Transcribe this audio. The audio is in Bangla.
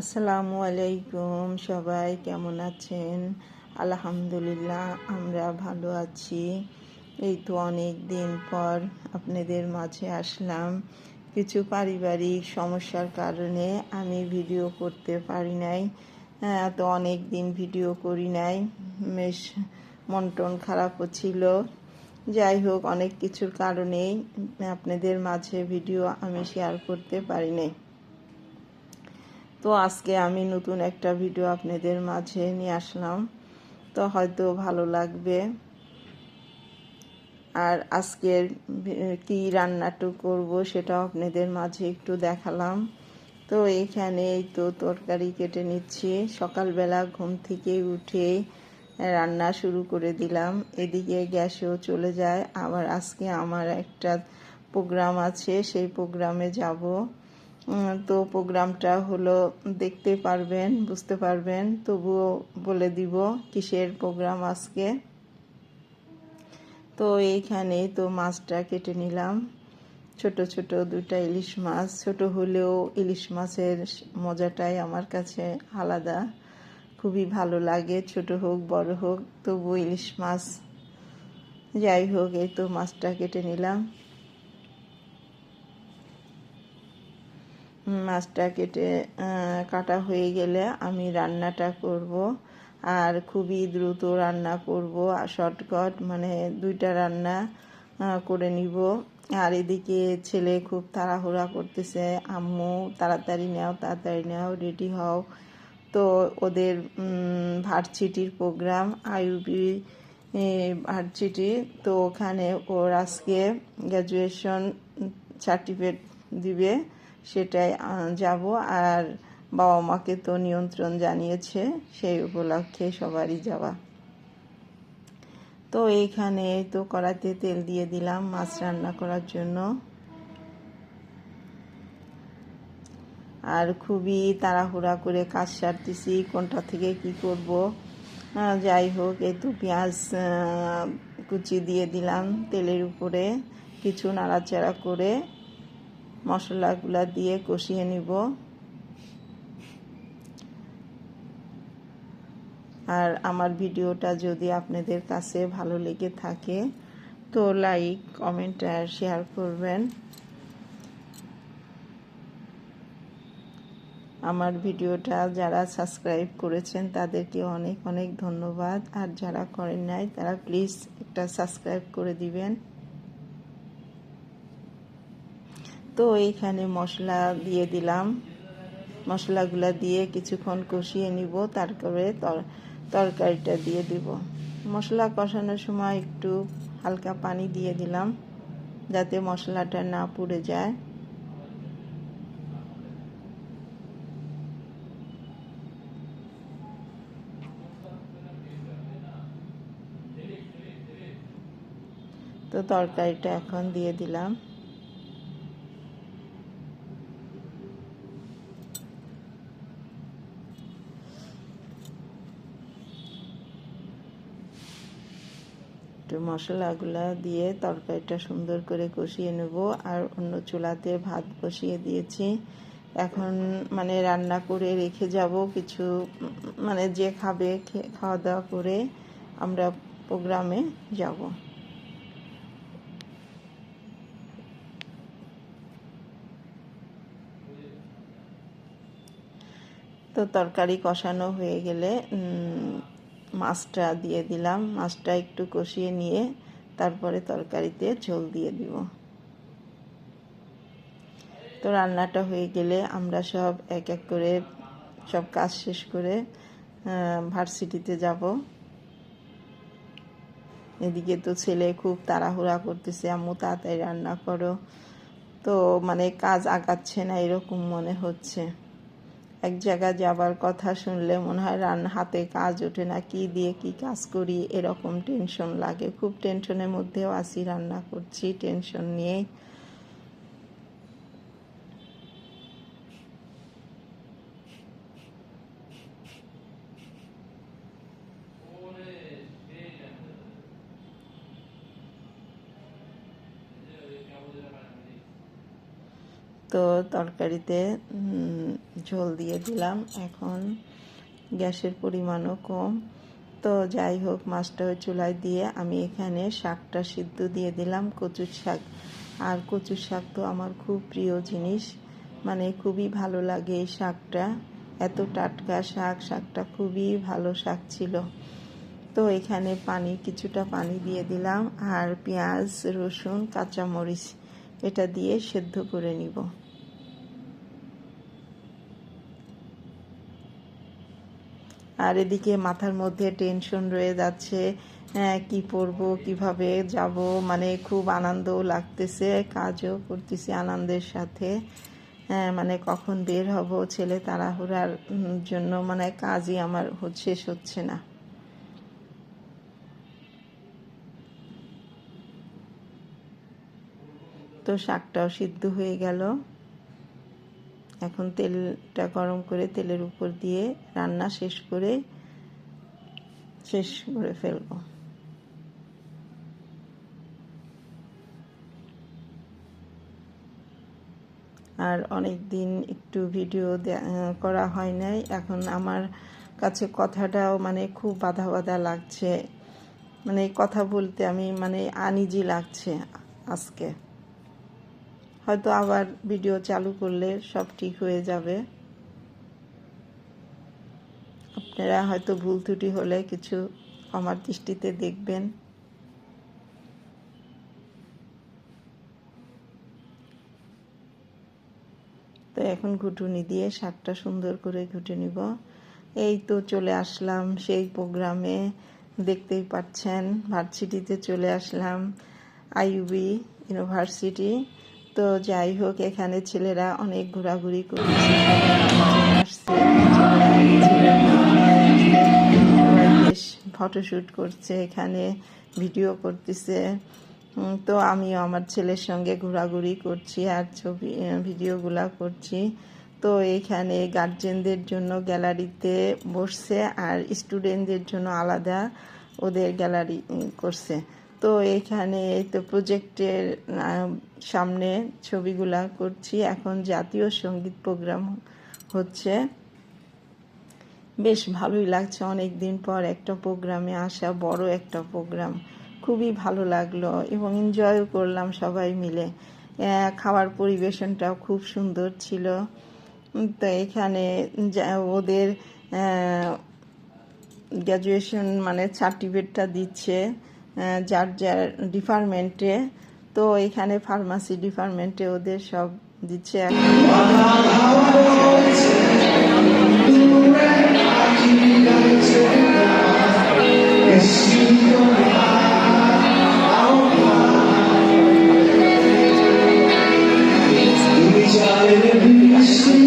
আসসালামু আলাইকুম সবাই কেমন আছেন? আলহামদুলিল্লাহ আমরা ভালো আছি। এই তো অনেক দিন পর আপনাদের মাঝে আসলাম। কিছু পারিবারিক সমস্যার কারণে আমি ভিডিও করতে পারি নাই। হ্যাঁ, তো অনেক দিন ভিডিও করি নাই। বেশ মন টন খারাপও ছিল। যাই হোক অনেক কিছুর কারণেই আপনাদের মাঝে ভিডিও আমি শেয়ার করতে পারি নাই। তো আজকে আমি নতুন একটা ভিডিও আপনাদের মাঝে নিয়ে আসলাম। তো হয়তো ভালো লাগবে। আর আজকের কি রান্নাটু করব সেটাও আপনাদের মাঝে একটু দেখালাম। তো এখানে এই তো তরকারি কেটে নিচ্ছি। সকালবেলা ঘুম থেকে উঠে রান্না শুরু করে দিলাম। এদিকে গ্যাসেও চলে যায়। আবার আজকে আমার একটা প্রোগ্রাম আছে, সেই প্রোগ্রামে যাব। তো প্রোগ্রামটা হলো দেখতে পারবেন, বুঝতে পারবেন। তবুও বলে দিব কিসের প্রোগ্রাম আজকে। তো এইখানে তো মাছটা কেটে নিলাম। ছোট ছোট দুটা ইলিশ মাছ। ছোট হলেও ইলিশ মাছের মজাটাই আমার কাছে আলাদা। খুবই ভালো লাগে, ছোট হোক, বড় হোক। তবু ইলিশ মাছ। যাই হোক, এই তো মাছটা কেটে নিলাম। মাছটা কেটে কাটা হয়ে গেলে আমি রান্নাটা করব। আর খুবই দ্রুত রান্না করব, আর শর্টকাট মানে দুইটা রান্না করে নিব। আর এদিকে ছেলে খুব তাড়াহুড়া করতেছে, আম্মু তাড়াতাড়ি নাও তাড়াতাড়ি নাও রেডি হও। তো ওদের ভার্সিটির প্রোগ্রাম আইউবি ভার্সিটি তো ওখানে ওর আজকে গ্র্যাজুয়েশন সার্টিফিকেট দিবে। সেটাই যাব। আর বাবা মাকে তো নিয়ন্ত্রণ জানিয়েছে, সেই উপলক্ষে সবারই যাওয়া। তো এইখানে তো কড়াতে তেল দিয়ে দিলাম মাছ রান্না করার জন্য। আর খুবই তাড়াহুড়া করে কাজ সারতেছি, কোনটা থেকে কি করব। যাই হোক, এই তো পেঁয়াজ কুচি দিয়ে দিলাম তেলের উপরে, কিছু নাড়াচাড়া করে। মশলাগুলা দিয়ে কষিয়ে নিব। আর আমার ভিডিওটা যদি আপনাদের কাছে ভালো লেগে থাকে, তো লাইক, কমেন্ট আর শেয়ার করবেন। আমার ভিডিওটা যারা সাবস্ক্রাইব করেছেন, তাদেরকে অনেক অনেক ধন্যবাদ। আর যারা করেন নাই, তারা প্লিজ একটা সাবস্ক্রাইব করে দিবেন। তো এইখানে মশলা দিয়ে দিলাম। মশলাগুলো দিয়ে কিছুক্ষণ কষিয়ে নিব, তারপরে তরকারিটা দিয়ে দিব। মশলা কষানোর সময় একটু হালকা পানি দিয়ে দিলাম, যাতে মশলাটা না পুড়ে যায়। তো তরকারিটা এখন দিয়ে দিলাম। একটু মশলাগুলা দিয়ে তরকারিটা সুন্দর করে কষিয়ে নেব। আর অন্য চুলাতে ভাত বসিয়ে দিয়েছি। এখন মানে রান্না করে রেখে যাব কিছু মানে যে খাবে খাওয়া দাওয়া করে আমরা প্রোগ্রামে যাব। তো তরকারি কষানো হয়ে গেলে মাছটা দিয়ে দিলাম। মাছটা একটু কষিয়ে নিয়ে তারপরে তরকারিতে ঝোল দিয়ে দিব। তো রান্নাটা হয়ে গেলে আমরা সব এক এক করে সব কাজ শেষ করে ভার্সিটিতে যাব। এদিকে তো ছেলে খুব তাড়াহুড়া করতেছে, আম্মু, তাড়াতাড়ি রান্না করো। তো মানে কাজ আগাচ্ছে না, এরকম মনে হচ্ছে। এক জায়গায় যাবার কথা শুনলে মনে হয় রান হাতে কাজ ওঠে না, কি দিয়ে কি কাজ করি এরকম টেনশন লাগে। খুব টেনশনের মধ্যেও আসি রান্না করছি টেনশন নিয়েই তো তরকারিতে ঝোল দিয়ে দিলাম। এখন গ্যাসের পরিমাণও কম। তো যাই হোক, মাছটা চুলায় দিয়ে আমি এখানে শাকটা সিদ্ধ দিয়ে দিলাম, কচুর শাক। আর কচুর শাক তো আমার খুব প্রিয় জিনিস। মানে খুবই ভালো লাগে এই শাকটা। এত টাটকা শাক, শাকটা খুবই ভালো শাক ছিল। তো এখানে পানি, কিছুটা পানি দিয়ে দিলাম। আর পেঁয়াজ, রসুন, কাঁচামরিচ এটা দিয়ে সেদ্ধ করে নিব। আর এদিকে মাথার মধ্যে টেনশন রয়ে যাচ্ছে হ্যাঁ, কি পরব কীভাবে যাব মানে খুব আনন্দও লাগতেছে কাজও করতেছি আনন্দের সাথে। হ্যাঁ, মানে কখন বের হব ছেলে তাড়াহুড়ার জন্য মানে কাজই আমার শেষ হচ্ছে না। তো শাকটাও সিদ্ধ হয়ে গেল। এখন তেলটা গরম করে তেলের উপর দিয়ে রান্না শেষ করে শেষ করে ফেলব। আর অনেক দিন একটু ভিডিও করা হয় নাই। এখন আমার কাছে কথাটাও মানে খুব বাধা বাধা লাগছে। মানে কথা বলতে আমি মানে আনিজি লাগছে আজকে। হয়তো আবার ভিডিও চালু করলে সব ঠিক হয়ে যাবে। আপনারা হয়তো ভুল ত্রুটি হলে কিছু আমার দৃষ্টিতে দেখবেন। তো এখন ঘুটুনি দিয়ে শাকটা সুন্দর করে ঘুটে নিব। এই তো চলে আসলাম সেই প্রোগ্রামে। দেখতেই পাচ্ছেন, ভার্সিটিতে চলে আসলাম। IUB university. তো যাই হোক, এখানে ছেলেরা অনেক ঘোরাঘুরি করছে। ফটোশ্যুট করছে, এখানে ভিডিও করতেছে। তো আমিও আমার ছেলের সঙ্গে ঘোরাঘুরি করছি আর ছবি ভিডিওগুলা করছি। তো এখানে গার্জেনদের জন্য গ্যালারিতে বসছে আর স্টুডেন্টদের জন্য আলাদা ওদের গ্যালারি করছে। তো এখানে এই তো প্রজেক্টের সামনে ছবিগুলা করছি। এখন জাতীয় সংগীত প্রোগ্রাম হচ্ছে। বেশ ভালোই লাগছে। অনেক দিন পর একটা প্রোগ্রামে আসা, বড় একটা প্রোগ্রাম খুবই ভালো লাগল এবং এনজয়ও করলাম সবাই মিলে। খাওয়ার পরিবেশনটাও খুব সুন্দর ছিল। তো এখানে ওদের গ্র্যাজুয়েশন মানে সার্টিফিকেটটা দিচ্ছে। যার যার ডিপার্টমেন্টে তো এখানে ফার্মাসি ডিপার্টমেন্টে ওদের সব দিচ্ছে Thank you.